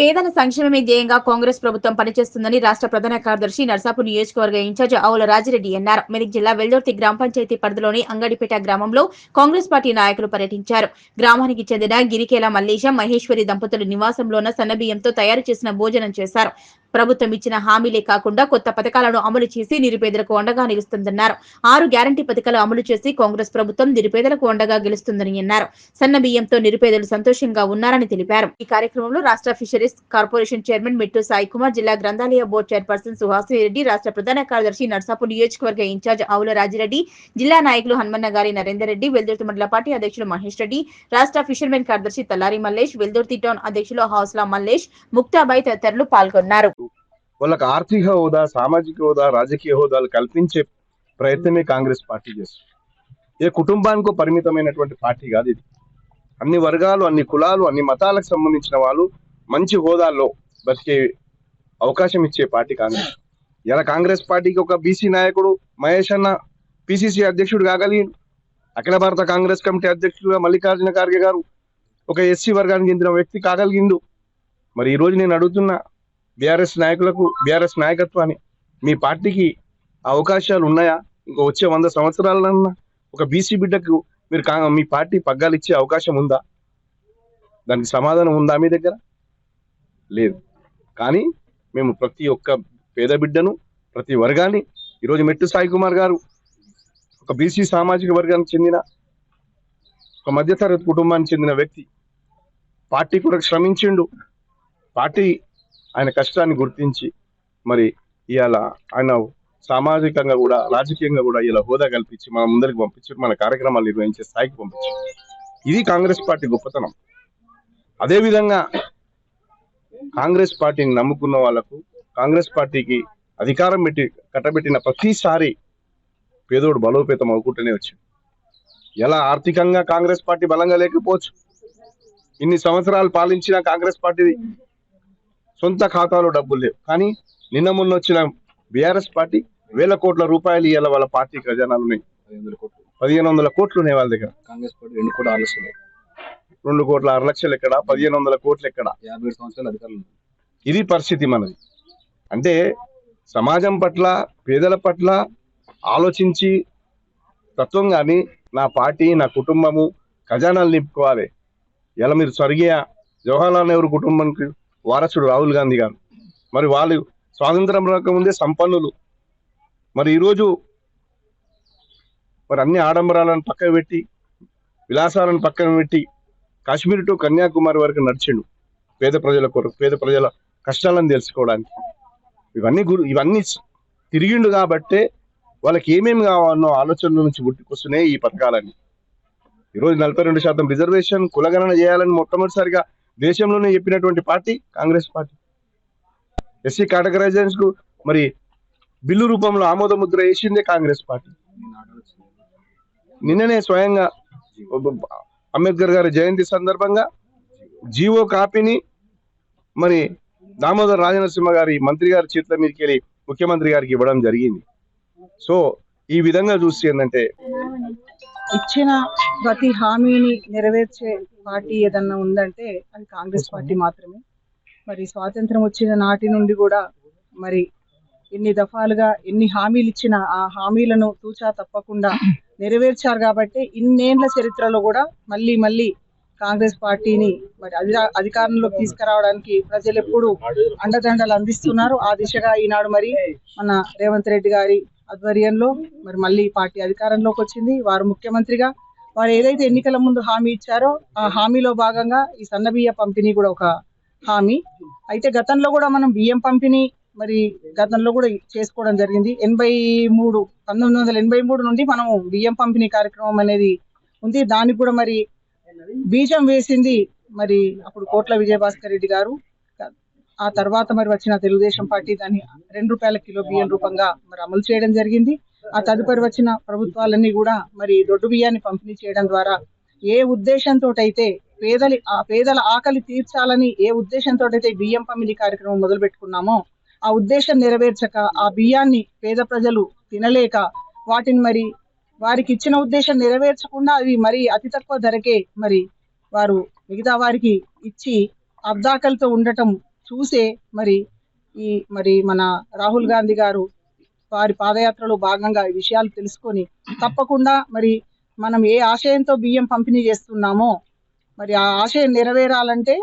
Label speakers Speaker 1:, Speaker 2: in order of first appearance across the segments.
Speaker 1: పేదల సంక్షేమమే ధ్యేయంగా కాంగ్రెస్ ప్రభుత్వం పనిచేస్తుందని రాష్ట్ర ప్రధాన కార్యదర్శి నర్సాపూర్ నియోజకవర్గ ఇన్ఛార్జ్ ఆవుల రాజిరెడ్డి అన్నారు. మెదక్ జిల్లా వెల్దుర్తి గ్రామ పంచాయతీ పరిధిలోని అంగడిపేట గ్రామంలో కాంగ్రెస్ పార్టీ నాయకులు పర్యటించారు. గ్రామానికి చెందిన గిరికేల మల్లేశం మహేశ్వరి దంపతుల నివాసంలోన సన్నబియ్యంతో తయారు చేసిన భోజనం చేశారు. ప్రభుత్వం ఇచ్చిన హామీలే కాకుండా కొత్త పథకాలను అమలు చేసి నిరుపేదలకు అండగా నిలుస్తుందన్నారు. ఆరు గ్యారంటీ పథకాలు అమలు చేసి కాంగ్రెస్ ప్రభుత్వం నిరుపేదలకు అండగా గెలుస్తుందని అన్నారు. సన్న బియ్యంతో నిరుపేదలు సంతోషంగా ఉన్నారని తెలిపారు. ఈ కార్యక్రమంలో రాష్ట్ర ఫిషరీస్ కార్పొరేషన్ చైర్మన్ మెట్టు సాయి కుమార్ జిల్లా గ్రంథాలయ బోర్డు చైర్పర్సన్ సుహాసిని రెడ్డి రాష్ట్ర ప్రధాన కార్యదర్శి నర్సాపూర్ నియోజకవర్గ ఇన్ఛార్జ్ ఆవుల రాజిరెడ్డి జిల్లా నాయకులు హనుమన్న గారి నరేందర్ రెడ్డి వెల్దుర్తి మండల పార్టీ అధ్యక్షులు మహేష్ రెడ్డి రాష్ట్ర ఫిషర్మెన్ కార్యదర్శి తల్లారి మల్లేష్ వెల్దుర్తి టౌన్ అధ్యక్షులు హౌస్లా మల్లేష్ ముక్తాబాయి తదితరులు పాల్గొన్నారు.
Speaker 2: వాళ్ళకి ఆర్థిక హోదా సామాజిక హోదా రాజకీయ హోదాలు కల్పించే ప్రయత్నమే కాంగ్రెస్ పార్టీ చేస్తుంది. ఏ కుటుంబానికో పరిమితమైనటువంటి పార్టీ కాదు ఇది. అన్ని వర్గాలు అన్ని కులాలు అన్ని మతాలకు సంబంధించిన వాళ్ళు మంచి హోదాల్లో బతికే అవకాశం ఇచ్చే పార్టీ కాంగ్రెస్. ఇలా కాంగ్రెస్ పార్టీకి ఒక బీసీ నాయకుడు మహేష్ అన్న పిసిసి అధ్యక్షుడు కాగలిగిండు అఖిల భారత కాంగ్రెస్ కమిటీ అధ్యక్షుడుగా మల్లికార్జున ఖార్గే గారు ఒక ఎస్సీ వర్గానికి చెందిన వ్యక్తి కాగలిగిండు. మరి ఈ రోజు నేను అడుగుతున్నా బీఆర్ఎస్ నాయకులకు బీఆర్ఎస్ నాయకత్వాన్ని మీ పార్టీకి అవకాశాలు ఉన్నాయా? ఇంకా వచ్చే వంద సంవత్సరాలన్నా ఒక బీసీ బిడ్డకు మీరు మీ పార్టీ పగ్గాలు ఇచ్చే అవకాశం ఉందా? దానికి సమాధానం ఉందా మీ దగ్గర? లేదు. కానీ మేము ప్రతి ఒక్క పేద బిడ్డను ప్రతి వర్గాన్ని ఈరోజు మెట్టు సాయి కుమార్ గారు ఒక బీసీ సామాజిక వర్గానికి చెందిన ఒక మధ్యతరగతి కుటుంబానికి చెందిన వ్యక్తి. పార్టీ కూడా శ్రమించిండు. పార్టీ ఆయన కష్టాన్ని గుర్తించి మరి ఇవాళ ఆయన సామాజికంగా కూడా రాజకీయంగా కూడా ఇలా హోదా కల్పించి మన ముందరికి పంపించి మన కార్యక్రమాలు నిర్వహించే స్థాయికి పంపించి. ఇది కాంగ్రెస్ పార్టీ గొప్పతనం. అదేవిధంగా కాంగ్రెస్ పార్టీని నమ్ముకున్న వాళ్ళకు కాంగ్రెస్ పార్టీకి అధికారం పెట్టి కట్టబెట్టిన ప్రతిసారి పేదోడు బలోపేతం అవుకుంటూనే వచ్చింది. ఎలా ఆర్థికంగా కాంగ్రెస్ పార్టీ బలంగా లేకపోవచ్చు? ఇన్ని సంవత్సరాలు పాలించిన కాంగ్రెస్ పార్టీ సొంత ఖాతాలో డబ్బులు లేవు. కానీ నిన్న మొన్న వచ్చిన బీఆర్ఎస్ పార్టీ వేల కోట్ల రూపాయలు ఇవాళ వాళ్ళ పార్టీ ఖజానాలు ఉన్నాయి.
Speaker 3: పదిహేను వందల కోట్లు.
Speaker 2: కోట్లు ఉన్నాయి వాళ్ళ దగ్గర.
Speaker 3: కాంగ్రెస్ పార్టీ రెండు కూడా ఆలోచన
Speaker 2: రెండు కోట్ల ఆరు లక్షలు ఎక్కడ? పదిహేను వందల కోట్లు ఎక్కడ?
Speaker 3: యాభై ఏడు సంవత్సరాలు అధికారులు.
Speaker 2: ఇది పరిస్థితి మనది. అంటే సమాజం పట్ల పేదల పట్ల ఆలోచించి తత్వం కానీ నా పార్టీ నా కుటుంబము ఖజానాలు నింపుకోవాలి. ఇలా మీరు స్వర్గీయ జవహర్లాల్ నెహ్రూ కుటుంబానికి వారసుడు రాహుల్ గాంధీ గారు. మరి వాళ్ళు స్వాతంత్రం రాకముందే సంపన్నులు. మరి ఈరోజు మరి అన్ని ఆడంబరాలను పక్కన పెట్టి విలాసాలను పక్కన పెట్టి కాశ్మీర్ టు కన్యాకుమారి వరకు నడిచిండు పేద ప్రజల కొరకు పేద ప్రజల కష్టాలను తెలుసుకోవడానికి. ఇవన్నీ గురు ఇవన్నీ తిరిగిండు కాబట్టే వాళ్ళకి ఏమేమి కావాలన్నో ఆలోచనల నుంచి పుట్టుకొస్తున్నాయి ఈ పథకాలన్నీ. ఈరోజు నలభై రెండు శాతం రిజర్వేషన్ కులగణన చేయాలని మొట్టమొదటిసారిగా దేశంలోనే చెప్పినటువంటి పార్టీ కాంగ్రెస్ పార్టీ. ఎస్సీ కేటగరైజేషన్స్కు మరి బిల్లు రూపంలో ఆమోద ముద్ర వేసిందే కాంగ్రెస్ పార్టీ. నిన్ననే స్వయంగా అంబేద్కర్ గారి జయంతి సందర్భంగా జీవో కాపీని మరి దామోదర్ రాజనరసింహ గారి మంత్రి గారి చేతుల మీదకి వెళ్ళి ముఖ్యమంత్రి గారికి ఇవ్వడం జరిగింది. సో ఈ విధంగా చూస్తే ఏంటంటే
Speaker 4: ఇచ్చిన ప్రతి హామీని నెరవేర్చే పార్టీ ఏదన్నా ఉందంటే అది కాంగ్రెస్ పార్టీ మాత్రమే. మరి స్వాతంత్రం వచ్చిన నాటి నుండి కూడా మరి ఎన్ని దఫాలుగా ఎన్ని హామీలు ఇచ్చినా ఆ హామీలను తూచా తప్పకుండా నెరవేర్చారు కాబట్టి ఇన్నేళ్ళ చరిత్రలో కూడా మళ్ళీ మళ్ళీ కాంగ్రెస్ పార్టీని మరి అధికారంలోకి తీసుకురావడానికి ప్రజలు ఎప్పుడు అండదండలు అందిస్తున్నారు. ఆ దిశగా ఈనాడు మరి మన రేవంత్ రెడ్డి గారి ఆధ్వర్యంలో మరి మళ్ళీ పార్టీ అధికారంలోకి వచ్చింది. వారు ముఖ్యమంత్రిగా వారు ఏదైతే ఎన్నికల ముందు హామీ ఇచ్చారో ఆ హామీలో భాగంగా ఈ సన్న బియ్య పంపిణీ కూడా ఒక హామీ. అయితే గతంలో కూడా మనం బియ్యం పంపిణీ మరి గతంలో కూడా చేసుకోవడం జరిగింది. ఎనభై మూడు పంతొమ్మిది వందల ఎనభై మూడు నుండి మనం బియ్యం పంపిణీ కార్యక్రమం అనేది ఉంది. దానికి కూడా మరి బీజం వేసింది మరి అప్పుడు కోట్ల విజయభాస్కర్ రెడ్డి గారు. ఆ తర్వాత మరి వచ్చిన తెలుగుదేశం పార్టీ దాన్ని రెండు రూపాయల కిలో బియ్యం రూపంగా మరి అమలు చేయడం జరిగింది. ఆ తదుపరి వచ్చిన ప్రభుత్వాలన్నీ కూడా మరి దొడ్డు బియ్యాన్ని పంపిణీ చేయడం ద్వారా ఏ ఉద్దేశంతో అయితే పేదలి ఆ పేదల ఆకలి తీర్చాలని ఏ ఉద్దేశంతో అయితే బియ్యం పంపిణీ కార్యక్రమం మొదలు పెట్టుకున్నామో ఆ ఉద్దేశం నెరవేర్చక ఆ బియ్యాన్ని పేద ప్రజలు తినలేక వాటిని మరి వారికి ఇచ్చిన ఉద్దేశం నెరవేర్చకుండా అవి మరి అతి తక్కువ ధరకే మరి వారు మిగతా వారికి ఇచ్చి అబ్దాకలతో ఉండటం చూసే మరి ఈ మరి మన రాహుల్ గాంధీ గారు వారి పాదయాత్రలో భాగంగా ఈ విషయాలు తెలుసుకొని తప్పకుండా మరి మనం ఏ ఆశయంతో బియ్యం పంపిణీ చేస్తున్నామో మరి ఆ ఆశయం నెరవేరాలంటే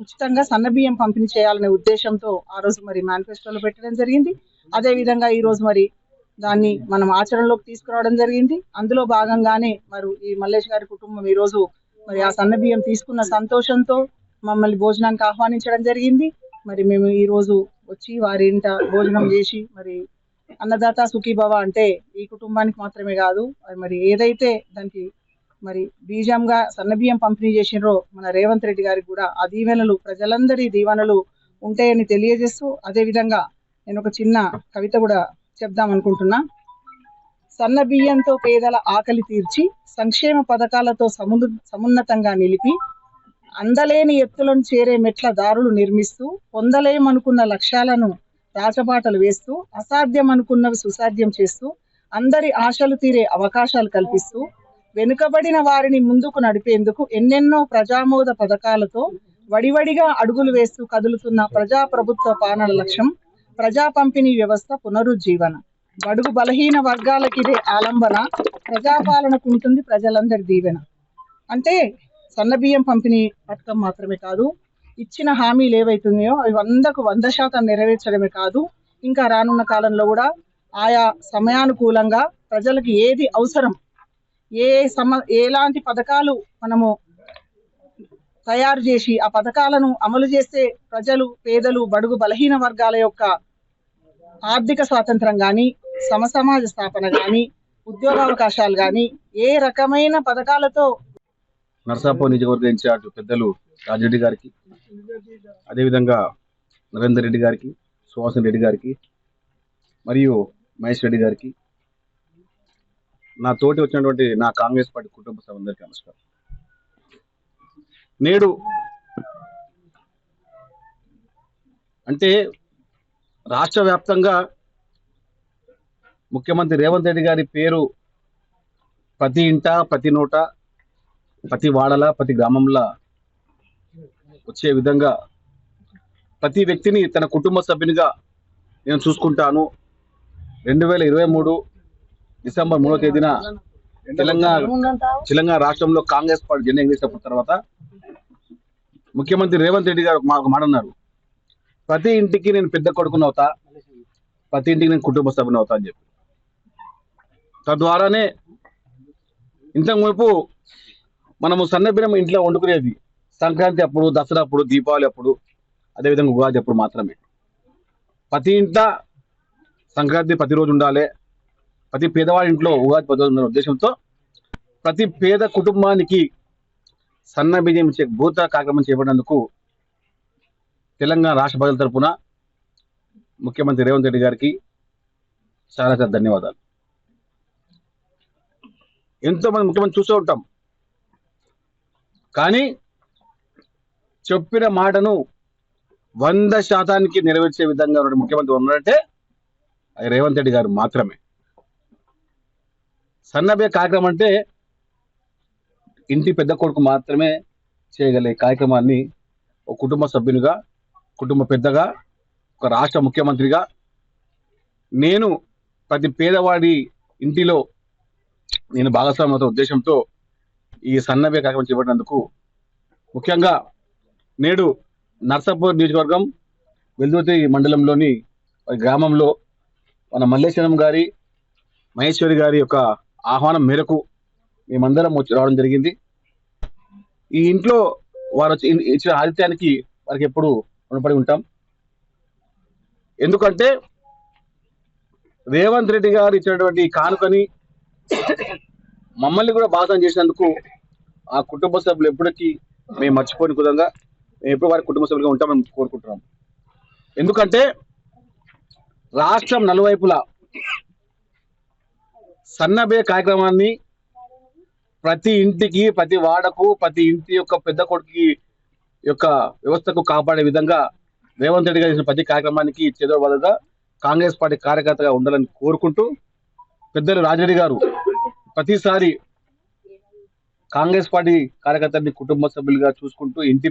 Speaker 4: ఉచితంగా సన్న బియ్యం పంపిణీ చేయాలనే ఉద్దేశంతో ఆ రోజు మరి మేనిఫెస్టోలో పెట్టడం జరిగింది. అదే విధంగా ఈ రోజు మరి దాన్ని మనం ఆచరణలోకి తీసుకురావడం జరిగింది. అందులో భాగంగానే మరి ఈ మల్లేష్ గారి కుటుంబం ఈ రోజు మరి ఆ సన్న బియ్యం తీసుకున్న సంతోషంతో మమ్మల్ని భోజనానికి ఆహ్వానించడం జరిగింది. మరి మేము ఈ రోజు వచ్చి వారి ఇంట భోజనం చేసి మరి అన్నదాత సుఖీభవ అంటే ఈ కుటుంబానికి మాత్రమే కాదు మరి ఏదైతే దానికి మరి బీజంగా సన్న బియ్యం పంపిణీ చేసినారో మన రేవంత్ రెడ్డి గారికి కూడా ఆ దీవెనలు ప్రజలందరి దీవెనలు ఉంటాయని తెలియజేస్తూ అదే విధంగా నేను ఒక చిన్న కవిత కూడా చెప్దాం అనుకుంటున్నా. సన్న బియ్యంతో పేదల ఆకలి తీర్చి సంక్షేమ పథకాలతో సమున్న సమున్నతంగా నిలిపి అందలేని ఎత్తులను చేరే మెట్ల దారులు నిర్మిస్తూ పొందలేమనుకున్న లక్ష్యాలను రాచబాటలు వేస్తూ అసాధ్యం అనుకున్నవి సుసాధ్యం చేస్తూ అందరి ఆశలు తీరే అవకాశాలు కల్పిస్తూ వెనుకబడిన వారిని ముందుకు నడిపేందుకు ఎన్నెన్నో ప్రజామోద పథకాలతో వడివడిగా అడుగులు వేస్తూ కదులుతున్న ప్రజా ప్రభుత్వ పాలన లక్ష్యం ప్రజా పంపిణీ వ్యవస్థ పునరుజ్జీవన. బడుగు బలహీన వర్గాలకిదే ఆలంబన ప్రజాపాలనకు ఉంటుంది ప్రజలందరి దీవెన. అంటే సన్నబియ్యం పంపిణీ పథకం మాత్రమే కాదు ఇచ్చిన హామీలు ఏవైతున్నాయో అవి వందకు వంద శాతం నెరవేర్చడమే కాదు ఇంకా రానున్న కాలంలో కూడా ఆయా సమయానుకూలంగా ప్రజలకు ఏది అవసరం ఏ సమ ఎలాంటి పథకాలు మనము తయారు చేసి ఆ పథకాలను అమలు చేస్తే ప్రజలు పేదలు బడుగు బలహీన వర్గాల యొక్క ఆర్థిక స్వాతంత్రం కానీ సమసమాజ స్థాపన కానీ ఉద్యోగావకాశాలు కానీ ఏ రకమైన పథకాలతో
Speaker 3: నర్సాపూర్ నియోజకవర్గ ఇన్ఛార్జ్ పెద్దలు రాజిరెడ్డి గారికి అదేవిధంగా నరేందర్ రెడ్డి గారికి సుహాసన్ రెడ్డి గారికి మరియు మహేష్ రెడ్డి గారికి నా తోటి వచ్చినటువంటి నా కాంగ్రెస్ పార్టీ కుటుంబ సభ్యులందరికీ నమస్కారం. నేడు అంటే రాష్ట్ర వ్యాప్తంగా ముఖ్యమంత్రి రేవంత్ రెడ్డి గారి పేరు ప్రతి ఇంట ప్రతి నోట ప్రతి వాడల ప్రతి గ్రామంలో వచ్చే విధంగా ప్రతి వ్యక్తిని తన కుటుంబ సభ్యునిగా నేను చూసుకుంటాను. రెండు వేల ఇరవై మూడు డిసెంబర్ మూడో తేదీన తెలంగాణ తెలంగాణ రాష్ట్రంలో కాంగ్రెస్ పార్టీ జెండా ఎగిరేసినప్పుడు తర్వాత ముఖ్యమంత్రి రేవంత్ రెడ్డి గారు మాకు మాట అన్నారు ప్రతి ఇంటికి నేను పెద్ద కొడుకుని అవుతా ప్రతి ఇంటికి నేను కుటుంబ సభ్యుని అవుతా అని చెప్పి. తద్వారానే ఇంతకు మునుపు మనము సన్నబినం ఇంట్లో వండుకునేది. సంక్రాంతి అప్పుడు దసరా అప్పుడు దీపావళి అప్పుడు అదేవిధంగా ఉగాది అప్పుడు మాత్రమే. ప్రతి ఇంట సంక్రాంతి ప్రతిరోజు ఉండాలి. ప్రతి పేదవాడి ఇంట్లో ఉగాది పది ఉండాలనే ఉద్దేశంతో ప్రతి పేద కుటుంబానికి సన్న బియ్యం భూత కార్యక్రమం చేపడినందుకు తెలంగాణ రాష్ట్ర ప్రజల తరపున ముఖ్యమంత్రి రేవంత్ రెడ్డి గారికి చాలా చాలా ధన్యవాదాలు. ఎంతో మంది ముఖ్యమంత్రి చూస్తూ ఉంటాం. కానీ చెప్పిన మాటను వంద శాతానికి నెరవేర్చే విధంగా ఉన్న ముఖ్యమంత్రి ఉన్నారంటే రేవంత్ రెడ్డి గారు మాత్రమే. సన్నబే కార్యక్రమం అంటే ఇంటి పెద్ద కొడుకు మాత్రమే చేయగలిగే కార్యక్రమాన్ని ఒక కుటుంబ సభ్యునిగా కుటుంబ పెద్దగా ఒక రాష్ట్ర ముఖ్యమంత్రిగా నేను ప్రతి పేదవాడి ఇంటిలో నేను భాగస్వామ్యత ఉద్దేశంతో ఈ సన్నబే కార్యక్రమం చేపట్టినందుకు ముఖ్యంగా నేడు నర్సాపూర్ నియోజకవర్గం వెల్దుర్తి మండలంలోని గ్రామంలో మన మల్లేశ్వరం గారి మహేశ్వరి గారి యొక్క ఆహ్వానం మేరకు మేమందరం వచ్చి రావడం జరిగింది. ఈ ఇంట్లో వారు వచ్చి ఇచ్చిన ఆతిథ్యానికి వారికి ఎప్పుడు రుణపడి ఉంటాం. ఎందుకంటే రేవంత్ రెడ్డి గారు ఇచ్చినటువంటి కానుకని మమ్మల్ని కూడా భాగం చేసినందుకు ఆ కుటుంబ సభ్యులు ఎప్పటికీ మేము మర్చిపోని విధంగా మేము ఎప్పుడు వారి కుటుంబ సభ్యులుగా ఉంటామని కోరుకుంటున్నాం. ఎందుకంటే రాష్ట్రం నలువైపులా సన్నబే కార్యక్రమాన్ని ప్రతి ఇంటికి ప్రతి వాడకు ప్రతి ఇంటి యొక్క పెద్ద కొడుకు యొక్క వ్యవస్థకు కాపాడే విధంగా రేవంత్ రెడ్డి గారు చేసిన ప్రతి కార్యక్రమానికి చేదో కాంగ్రెస్ పార్టీ కార్యకర్తగా ఉండాలని కోరుకుంటూ పెద్దలు రాజరెడ్డి గారు ప్రతిసారి కాంగ్రెస్ పార్టీ కార్యకర్తని కుటుంబ సభ్యులుగా చూసుకుంటూ ఇంటి